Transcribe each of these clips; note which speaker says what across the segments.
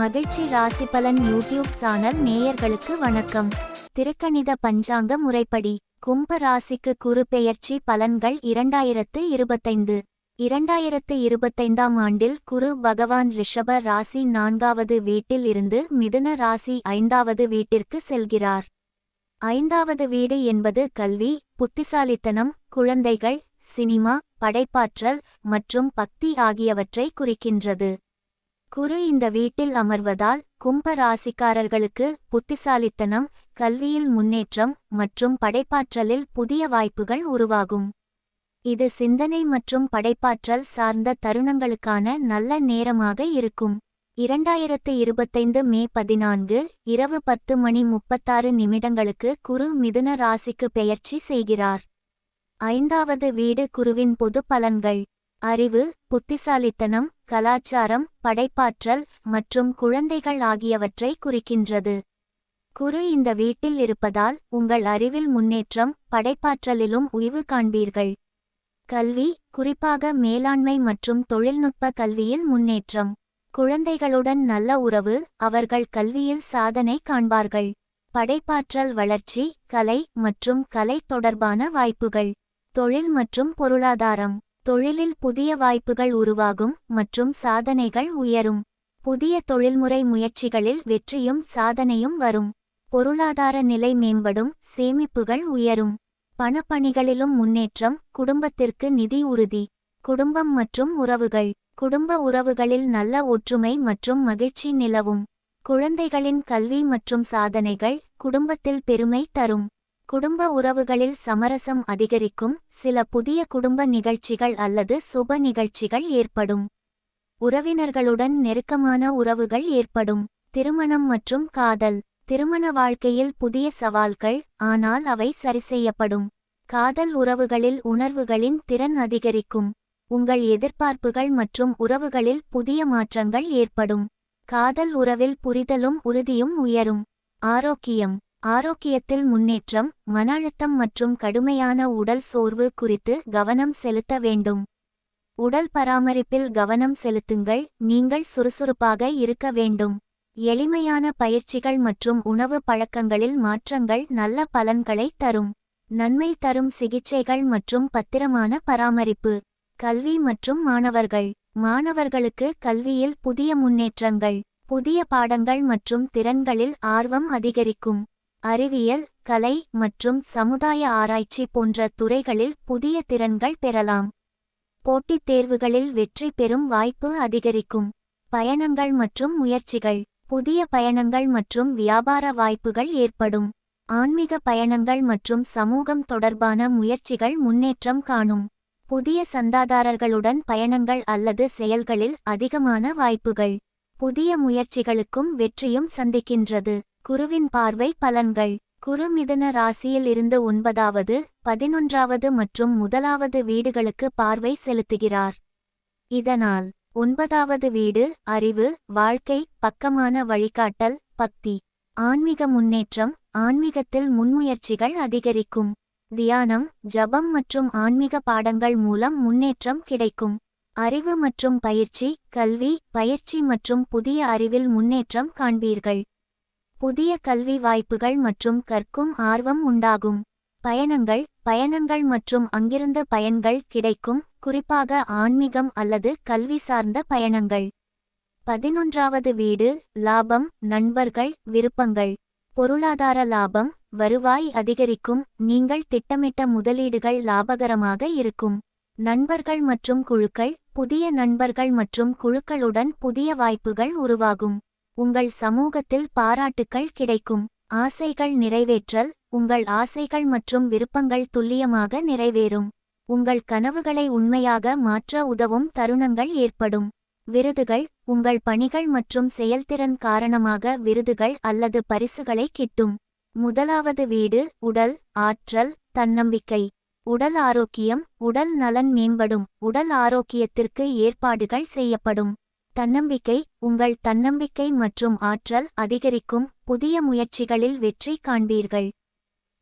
Speaker 1: மகிழ்ச்சி ராசி பலன் யூடியூப் சேனல் நேயர்களுக்கு வணக்கம். திருக்கணித பஞ்சாங்க முறைப்படி கும்ப ராசிக்கு குரு பெயர்ச்சி பலன்கள் இரண்டாயிரத்து இருபத்தைந்து. இரண்டாயிரத்து இருபத்தைந்தாம் ஆண்டில் குரு பகவான் ரிஷப ராசி நான்காவது வீட்டில் இருந்து மிதுன ராசி ஐந்தாவது வீட்டிற்கு செல்கிறார். ஐந்தாவது வீடு என்பது கல்வி புத்திசாலித்தனம் குழந்தைகள் சினிமா படைப்பாற்றல் மற்றும் பக்தி ஆகியவற்றை குறிக்கின்றது. குரு இந்த வீட்டில் அமர்வதால் கும்ப ராசிக்காரர்களுக்கு புத்திசாலித்தனம் கல்வியில் முன்னேற்றம் மற்றும் படைப்பாற்றலில் புதிய வாய்ப்புகள் உருவாகும். இது சிந்தனை மற்றும் படைப்பாற்றல் சார்ந்த தருணங்களுக்கான நல்ல நேரமாக இருக்கும். இரண்டாயிரத்து இருபத்தைந்து மே பதினான்கு இரவு பத்து மணி முப்பத்தாறு நிமிடங்களுக்கு குரு மிதுன ராசிக்கு பெயர்ச்சி செய்கிறார். ஐந்தாவது வீடு குருவின் பொது பலன்கள். அறிவு புத்திசாலித்தனம் கலாச்சாரம் படைப்பாற்றல் மற்றும் குழந்தைகள் ஆகியவற்றை குறிக்கின்றது. குரு இந்த வீட்டில் இருப்பதால் உங்கள் அறிவில் முன்னேற்றம் படைப்பாற்றலிலும் உய்வு காண்பீர்கள். கல்வி குறிப்பாக மேலாண்மை மற்றும் தொழில்நுட்ப கல்வியில் முன்னேற்றம். குழந்தைகளுடன் நல்ல உறவு அவர்கள் கல்வியில் சாதனை காண்பார்கள். படைப்பாற்றல் வளர்ச்சி கலை மற்றும் கலை தொடர்பான வாய்ப்புகள். தொழில் மற்றும் பொருளாதாரம். தொழிலில் புதிய வாய்ப்புகள் உருவாகும் மற்றும் சாதனைகள் உயரும். புதிய தொழில்முறை முயற்சிகளில் வெற்றியும் சாதனையும் வரும். பொருளாதார நிலை மேம்படும் சேமிப்புகள் உயரும். பணப்பணிகளிலும் முன்னேற்றம் குடும்பத்திற்கு நிதி உறுதி. குடும்பம் மற்றும் உறவுகள். குடும்ப உறவுகளில் நல்ல ஒற்றுமை மற்றும் மகிழ்ச்சி நிலவும். குழந்தைகளின் கல்வி மற்றும் சாதனைகள் குடும்பத்தில் பெருமை தரும். குடும்ப உறவுகளில் சமரசம் அதிகரிக்கும் சில புதிய குடும்ப நிகழ்ச்சிகள் அல்லது சுப நிகழ்ச்சிகள் ஏற்படும். உறவினர்களுடன் நெருக்கமான உறவுகள் ஏற்படும். திருமணம் மற்றும் காதல். திருமண வாழ்க்கையில் புதிய சவால்கள் ஆனால் அவை சரிசெய்யப்படும் காதல் உறவுகளில் உணர்வுகளின் திறன் அதிகரிக்கும். உங்கள் எதிர்பார்ப்புகள் மற்றும் உறவுகளில் புதிய மாற்றங்கள் ஏற்படும். காதல் உறவில் புரிதலும் உறுதியும் உயரும். ஆரோக்கியம். ஆரோக்கியத்தில் முன்னேற்றம் மன அழுத்தம் மற்றும் கடுமையான உடல் சோர்வு குறித்து கவனம் செலுத்த வேண்டும். உடல் பராமரிப்பில் கவனம் செலுத்துங்கள் நீங்கள் சுறுசுறுப்பாக இருக்க வேண்டும். எளிமையான பயிற்சிகள் மற்றும் உணவு பழக்கங்களில் மாற்றங்கள் நல்ல பலன்களை தரும். நன்மை தரும் சிகிச்சைகள் மற்றும் பத்திரமான பராமரிப்பு. கல்வி மற்றும் மாணவர்கள். மாணவர்களுக்கு கல்வியில் புதிய முன்னேற்றங்கள் புதிய பாடங்கள் மற்றும் திறன்களில் ஆர்வம் அதிகரிக்கும். அறிவியல் கலை மற்றும் சமுதாய ஆராய்ச்சி போன்ற துறைகளில் புதிய திறன்கள் பெறலாம். போட்டித் தேர்வுகளில் வெற்றி பெறும் வாய்ப்பு அதிகரிக்கும். பயணங்கள் மற்றும் முயற்சிகள். புதிய பயணங்கள் மற்றும் வியாபார வாய்ப்புகள் ஏற்படும். ஆன்மீக பயணங்கள் மற்றும் சமூகம் தொடர்பான முயற்சிகள் முன்னேற்றம் காணும். புதிய சந்தாதாரர்களுடன் பயணங்கள் அல்லது செயல்களில் அதிகமான வாய்ப்புகள். புதிய முயற்சிகளுக்கும் வெற்றியும் சந்திக்கின்றது. குருவின் பார்வை பலன்கள். குரு மிதன ராசியில் இருந்து ஒன்பதாவது பதினொன்றாவது மற்றும் முதலாவது வீடுகளுக்கு பார்வை செலுத்துகிறார். இதனால் ஒன்பதாவது வீடு அறிவு வாழ்க்கை பக்கமான வழிகாட்டல் பக்தி ஆன்மீக முன்னேற்றம் ஆன்மீகத்தில் முன்முயற்சிகள் அதிகரிக்கும். தியானம் ஜபம் மற்றும் ஆன்மீக பாடங்கள் மூலம் முன்னேற்றம் கிடைக்கும். அறிவு மற்றும் பயிற்சி கல்வி பயிற்சி மற்றும் புதிய அறிவில் முன்னேற்றம் காண்பீர்கள். புதிய கல்வி வாய்ப்புகள் மற்றும் கற்கும் ஆர்வம் உண்டாகும். பயணங்கள் பயணங்கள் மற்றும் அங்கிருந்த பயன்கள் கிடைக்கும் குறிப்பாக ஆன்மீகம் அல்லது கல்வி சார்ந்த பயணங்கள். பதினொன்றாவது வீடு லாபம் நண்பர்கள் விருப்பங்கள். பொருளாதார லாபம் வருவாய் அதிகரிக்கும் நீங்கள் திட்டமிட்ட முதலீடுகள் லாபகரமாக இருக்கும். நண்பர்கள் மற்றும் குழுக்கள் புதிய நண்பர்கள் மற்றும் குழுக்களுடன் புதிய வாய்ப்புகள் உருவாகும். உங்கள் சமூகத்தில் பாராட்டுக்கள் கிடைக்கும். ஆசைகள் நிறைவேற்றல் உங்கள் ஆசைகள் மற்றும் விருப்பங்கள் துல்லியமாக நிறைவேறும். உங்கள் கனவுகளை உண்மையாக மாற்ற உதவும் தருணங்கள் ஏற்படும். விருதுகள் உங்கள் பணிகள் மற்றும் செயல்திறன் காரணமாக விருதுகள் அல்லது பரிசுகளை கிட்டும். முதலாவது வீடு உடல் ஆற்றல் தன்னம்பிக்கை. உடல் ஆரோக்கியம் உடல் நலன் மேம்படும். உடல் ஆரோக்கியத்திற்கு ஏற்பாடுகள் செய்யப்படும். தன்னம்பிக்கை உங்கள் தன்னம்பிக்கை மற்றும் ஆற்றல் அதிகரிக்கும் புதிய முயற்சிகளில் வெற்றி காண்பீர்கள்.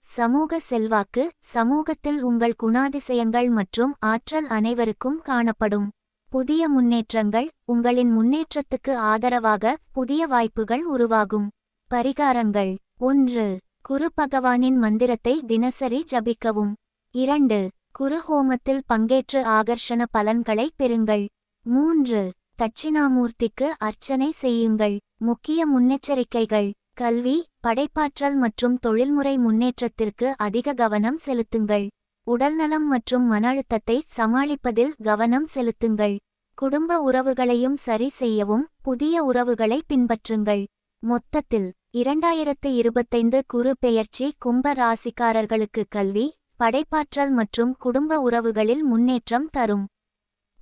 Speaker 1: சமூக செல்வாக்கு சமூகத்தில் உங்கள் குணாதிசயங்கள் மற்றும் ஆற்றல் அனைவருக்கும் காணப்படும். புதிய முன்னேற்றங்கள் உங்களின் முன்னேற்றத்துக்கு ஆதரவாக புதிய வாய்ப்புகள் உருவாகும். பரிகாரங்கள். ஒன்று. குரு பகவானின் மந்திரத்தை தினசரி ஜபிக்கவும். இரண்டு. குரு ஹோமத்தில் பங்கேற்று ஆகர்ஷண பலன்களை பெறுங்கள். மூன்று. தட்சிணாமூர்த்திக்கு அர்ச்சனை செய்யுங்கள். முக்கிய முன்னெச்சரிக்கைகள். கல்வி படைப்பாற்றல் மற்றும் தொழில்முறை முன்னேற்றத்திற்கு அதிக கவனம் செலுத்துங்கள். உடல்நலம் மற்றும் மன அழுத்தத்தை சமாளிப்பதில் கவனம் செலுத்துங்கள். குடும்ப உறவுகளையும் சரி செய்யவும் புதிய உறவுகளை பின்பற்றுங்கள். மொத்தத்தில் இரண்டாயிரத்து இருபத்தைந்து குரு பெயர்ச்சி கும்ப ராசிக்காரர்களுக்கு கல்வி படைப்பாற்றல் மற்றும் குடும்ப உறவுகளில் முன்னேற்றம் தரும்.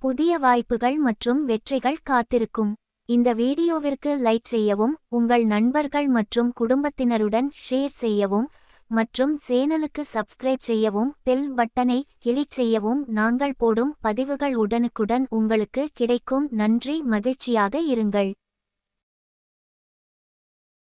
Speaker 1: புதிய வாய்ப்புகள் மற்றும் வெற்றிகள் காத்திருக்கும். இந்த வீடியோவிற்கு லைக் செய்யவும் உங்கள் நண்பர்கள் மற்றும் குடும்பத்தினருடன் ஷேர் செய்யவும் மற்றும் சேனலுக்கு சப்ஸ்கிரைப் செய்யவும் பெல் பட்டனை கிளிக் செய்யவும் நாங்கள் போடும் பதிவுகள் உடனுக்குடன் உங்களுக்கு கிடைக்கும். நன்றி மகிழ்ச்சியாக இருங்கள்.